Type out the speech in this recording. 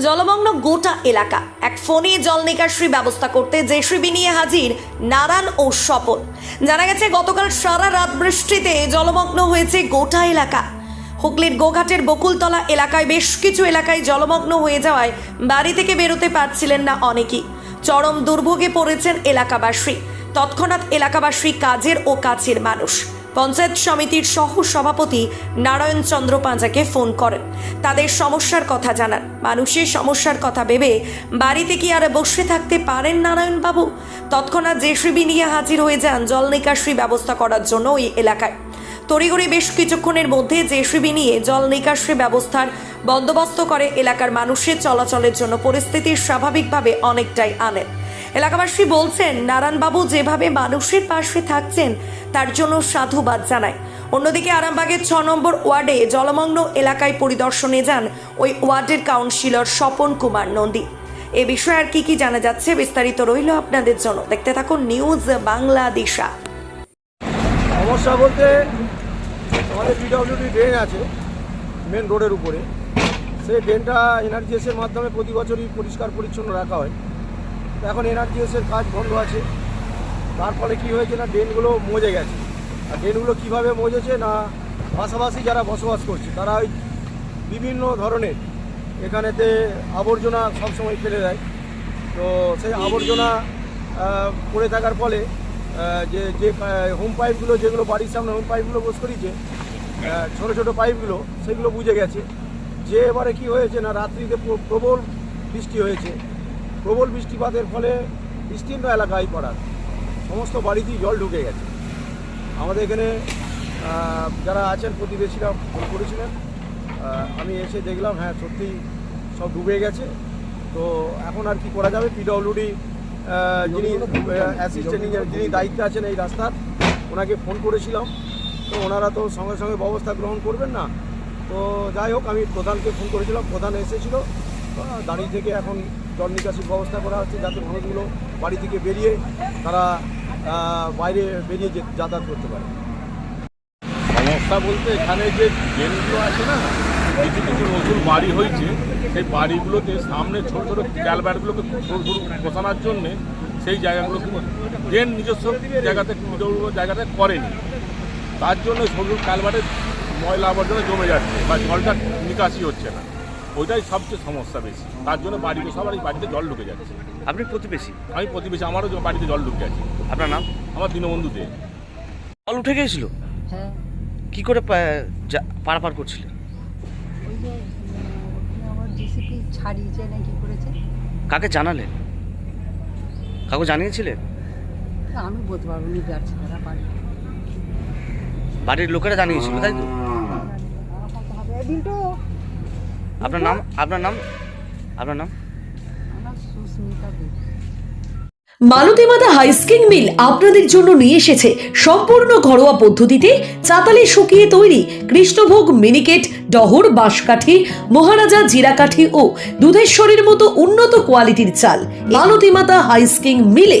জলমগ্ন গোটা এলাকা। এক ফোনে জল নিকাশি ব্যবস্থা করতে জেসিবি নিয়ে হাজির নারায়ণ ও স্বপন। জানা গেছে, গতকাল সারা রাত বৃষ্টিতে জলমগ্ন হয়েছে গোটা এলাকা। হুগলির গোঘাটের বকুলতলা এলাকায় বেশ কিছু এলাকায় জলমগ্ন হয়ে যাওয়ায় বাড়ি থেকে বেরোতে পারছিলেন না অনেকেই। চরম দুর্ভোগে পড়েছেন এলাকাবাসী। তৎক্ষণাৎ এলাকাবাসী কাজের ও কাছের মানুষ। পঞ্চায়েত সমিতির সহ সভাপতি নারায়ণ চন্দ্র পাঁজাকে ফোন করেন। তাদের সমস্যার কথা জানান। মানুষের সমস্যার কথা ভেবে বাড়িতে কি আর বসে থাকতে পারেন নারায়ণবাবু? তৎক্ষণাৎ জেসিবি নিয়ে হাজির হয়ে যান জল নিকাশি ব্যবস্থা করার জন্য ওই এলাকায়। তড়িঘড়ি বেশ কিছুক্ষণের মধ্যে জেসিবি নিয়ে জল নিকাশি ব্যবস্থার বন্দোবস্ত করে এলাকার মানুষের চলাচলের জন্য পরিস্থিতি স্বাভাবিকভাবে অনেকটাই আনেন। এলাকাবাসী বলছেন, নারায়ণবাবু যেভাবে মানুষের পাশে থাকছেন, তার জন্য সাধুবাদ জানায়। অন্যদিকে আরামবাগের ছ নম্বর ওয়ার্ডে জলমগ্ন এলাকায় পরিদর্শনে যান ওই ওয়ার্ডের কাউন্সিলর স্বপন কুমার নন্দী। এ বিষয়ে আর কি কি জানা যাচ্ছে বিস্তারিত রইল আপনাদের জন্য। দেখতে থাকুন নিউজ বাংলাদেশা সমস্যা বলতে আমাদের পিডব্লিউডি ড্রেন আছে মেন রোডের উপরে। সেই ড্রেনটা এনআরজিএসের মাধ্যমে প্রতি বছরই পরিষ্কার পরিচ্ছন্ন রাখা হয়। এখন এনআরজিএসের কাজ বন্ধ আছে। তার ফলে কী হয়েছে না, ড্রেনগুলো মজে গেছে। আর ড্রেনগুলো কীভাবে মজেছে না, পাশাপাশি যারা বসবাস করছে, তারা ওই বিভিন্ন ধরনের এখানেতে আবর্জনা সবসময় ফেলে দেয়। তো সেই আবর্জনা পড়ে থাকার ফলে যে যে হোম পাইপগুলো যেগুলো বাড়ির সামনে হোম পাইপগুলো বস করিয়েছে ছোট ছোট পাইপগুলো সেগুলো বুঝে গেছে। যে এবারে কি হয়েছে না, রাত্রিতে প্রবল বৃষ্টি হয়েছে। প্রবল বৃষ্টিপাতের ফলে বিস্তীর্ণ এলাকায় পড়ার সমস্ত বাড়িতেই জল ঢুকে গেছে। আমাদের এখানে যারা আছেন প্রতিবেশীরা ফোন করেছিলেন। আমি এসে দেখলাম হ্যাঁ সত্যি সব ডুবে গেছে। তো এখন আর কি করা যাবে? পিডব্লিউডি যিনি অ্যাসিস্ট্যান্ট যিনি দায়িত্বে আছেন এই রাস্তার, ওনাকে ফোন করেছিলাম। তো ওনারা তো সঙ্গে সঙ্গে ব্যবস্থা গ্রহণ করবেন না। তো যাই হোক, আমি প্রধানকে ফোন করেছিলাম। প্রধান এসেছিল। দাঁড়িয়ে থেকে এখন জল নিকাশির ব্যবস্থা করা হচ্ছে যাতে মানুষগুলো বাড়ি থেকে বেরিয়ে তারা বাইরে বেরিয়ে যে- যাতায়াত করতে পারে। সমস্যা বলতে এখানে যে ড্রেনগুলো আছে না, কিছু কিছু নতুন বাড়ি হয়েছে, সেই বাড়িগুলোতে সামনে ছোট ছোটো ক্যালবারগুলোকে সরু সরু বসানোর জন্যে সেই জায়গাগুলো ড্রেন নিজস্ব জায়গাতে জায়গাতে করেনি। তার জন্য সরু কালবারের ময়লা আবর্জনা জমে যাচ্ছে বা জলটা নিকাশি হচ্ছে না। ওইটাই সবচেয়ে সমস্যা বেশি। তার জন্য বাড়িতে সবার এই বাড়িতে জল ঢুকে যাচ্ছে। আপনি প্রতিবেশী? আমি প্রতিবেশী আমারও বাড়িতে জল ঢুকে আছে। আপনার নাম? আমার দীনবন্ধু দে। জল উঠে গিয়েছিল? হ্যাঁ। কি করে পারাপার করছিলেন ওই যে আমার ছাড়িয়েছে না কি করেছে? কাকে জানালেন? কাকে জানিয়েছিলেন? আমি বলতে পারব না যাচ্ছে তারা বাড়ির লোকেরা জানিয়েছিল তাই তো? আপনার নাম? আপনার নাম? আপনার নাম? মালতীমাতা হাইস্কিং মিল আপনাদের জন্য নিয়ে এসেছে সম্পূর্ণ ঘরোয়া পদ্ধতিতে চাতালে শুকিয়ে তৈরি কৃষ্ণভোগ মিনিকেট, ডহর, বাঁশকাঠি, মহারাজা জিরাকাঠি ও দুধেশ্বরীর মতো উন্নত কোয়ালিটির চাল মালতীমাতা হাইস্কিং মিলে